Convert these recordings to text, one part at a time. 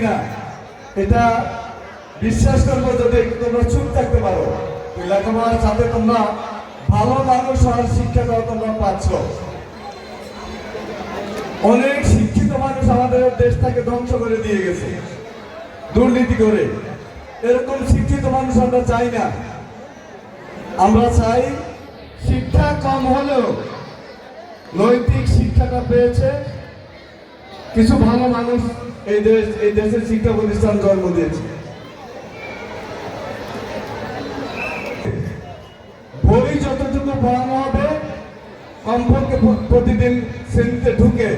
কিনা, এটা বিশ্বাস করব যদি তোমরা চুপ থাকতে পারো। লেখাপড়ার সাথে তোমরা ভালো মানুষ হওয়ার শিক্ষাটা তোমরা পাচ্ছ। অনেক শিক্ষিত মানুষ আমাদের দেশটাকে ধ্বংস করে দিয়ে গেছে, দুর্নীতি করে। এরকম শিক্ষিত মানুষ আমরা চাই না। আমরা চাই শিক্ষা কম হলেও নৈতিক শিক্ষাটা পেয়েছে, কিছু ভালো মানুষ এই দেশ, এই দেশের শিক্ষা প্রতিষ্ঠান জন্ম দিয়েছে। বই যতটুকু পড়ানো হবে, কমপক্ষে প্রতিদিন শ্রেণীতে ঢুকে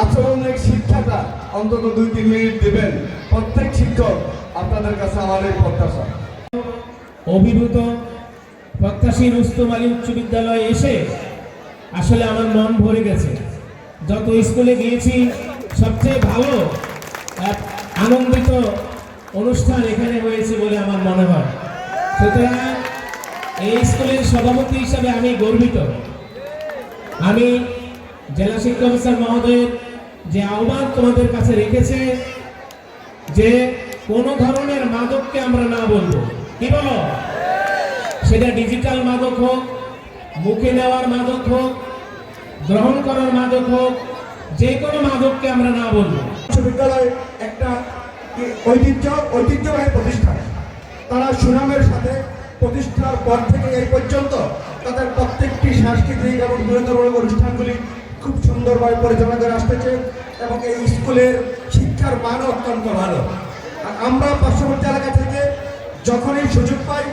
আচরণের শিক্ষাটা অন্তত দুই তিন মিনিট দিবেন। প্রত্যেক শিক্ষক আপনাদের কাছে আমার এই প্রত্যাশা। অভিভূত প্রত্যাশীর উস্তম আলী উচ্চ বিদ্যালয়ে এসে আসলে আমার মন ভরে গেছে। যত স্কুলে গিয়েছি সবচেয়ে ভালো এক আনন্দিত অনুষ্ঠান এখানে হয়েছে বলে আমার মনে হয়। সুতরাং এই স্কুলের সভাপতি হিসাবে আমি গর্বিত। আমি জেলা শিক্ষা অফিসার মহোদয়ের যে আহ্বান তোমাদের কাছে রেখেছে যে কোন ধরনের মাদককে আমরা না বলব। কি বলো? সেটা ডিজিটাল মাদক হোক, মুখে নেওয়ার মাদক হোক, গ্রহণ করার মাদক হোক যে কোনো মাদককে আমরা না বলব। বিশ্ববিদ্যালয় একটা ঐতিহ্য, ঐতিহ্যবাহী প্রতিষ্ঠান। তারা সুনামের সাথে প্রতিষ্ঠার পর থেকে এই পর্যন্ত তাদের প্রত্যেকটি সাংস্কৃতিক এবং বিনোদনমূলক অনুষ্ঠানগুলি খুব সুন্দরভাবে পরিচালনা করে আসতেছে এবং এই স্কুলের শিক্ষার মানও অত্যন্ত ভালো। আর আমরা পার্শ্ববর্তী এলাকা থেকে যখনই সুযোগ পাই,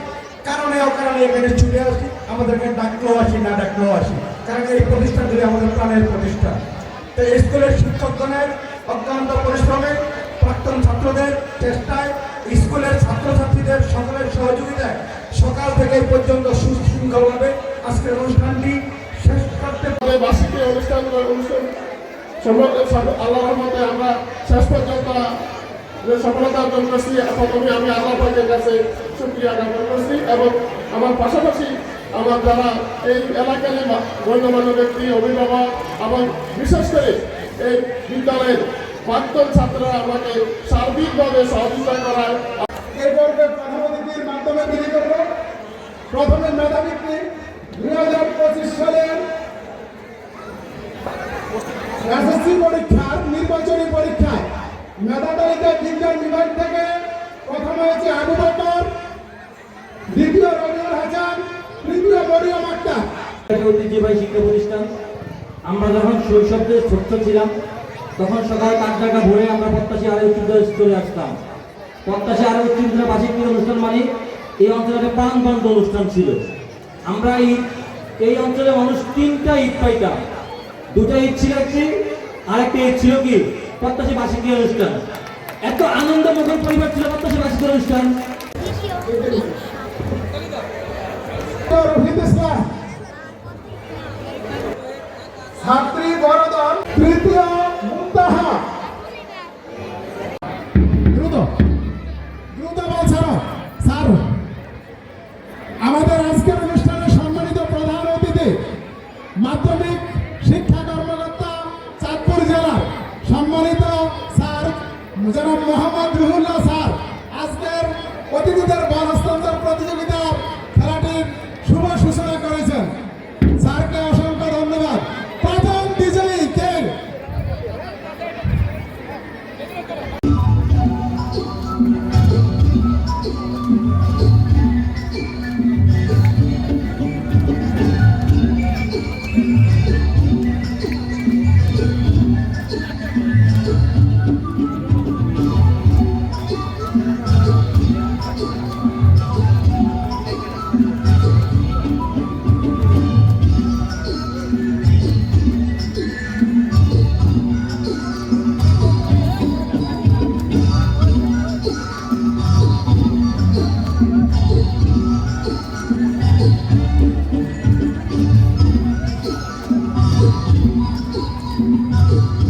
কারণে অকারণে এখানে ছুটে আসি, আমাদেরকে ডাকলেও আসি, না ডাকলেও আসি। কারণ এই প্রতিষ্ঠানগুলি আমাদের প্রাণের প্রতিষ্ঠান। স্কুলের শিক্ষকগণের অত্যন্ত পরিশ্রমে প্রাক্তন ছাত্রদের চেষ্টায় স্কুলের ছাত্রছাত্রীদের সকলের সহযোগিতায় সকাল থেকে পর্যন্ত সুশৃঙ্খলভাবে আজকের অনুষ্ঠানটি শেষ করতে আমাদের বার্ষিকী অনুষ্ঠান অনুষ্ঠান আল্লাহ আমরা সফলতা অর্জন আমি আল্লাহ করছি এবং আমার পাশাপাশি আমার যারা এই এলাকার গণ্যমান্য ব্যক্তি, অভিভাবক এবং বিশেষ করে এই বিদ্যালয়ের প্রাক্তন ছাত্ররা আমাকে সার্বিকভাবে সহযোগিতা করায়। এই পর্বে প্রধান মাধ্যমে বিলি করব। প্রথমে মেধাবৃত্তি দুই হাজার পঁচিশ সালের এসএসসি পরীক্ষার, নির্বাচনী পরীক্ষায় মেধা তালিকা বিজ্ঞান বিভাগ থেকে প্রথম হয়েছে আবু বকর ঐতিহ্যবাহী শিক্ষা প্রতিষ্ঠান আমরা যখন শৈশবে ছোট্ট ছিলাম তখন সকাল আট টাকা ভোরে আমরা প্রত্যাশী আরও উচ্চ চলে আসতাম। প্রত্যাশী আরও উচ্চ বিদ্যালয় বার্ষিক অনুষ্ঠান মানে এই অঞ্চলে একটা প্রাণবন্ত অনুষ্ঠান ছিল। আমরা এই এই অঞ্চলে মানুষ তিনটা ঈদ পাইতাম। দুটা ঈদ ছিল একটি আরেকটা ঈদ ছিল কি? প্রত্যাশী বার্ষিক অনুষ্ঠান। এত আনন্দমুখর পরিবার ছিল প্রত্যাশী বার্ষিক অনুষ্ঠান। ছাত্রী বড়দল তৃতীয় মুক্তাহা। দ্রুত দ্রুত বল ছাড়ো। স্যার আমাদের আজকের অনুষ্ঠানে সম্মানিত প্রধান অতিথি, মাধ্যমিক শিক্ষা কর্মকর্তা চাঁদপুর জেলার সম্মানিত স্যার জনাব মোহাম্মদ রুহুল্লাহ স্যার। আজকের অতিথিদের বল হস্তান্তর প্রতিযোগিতা フフフフ。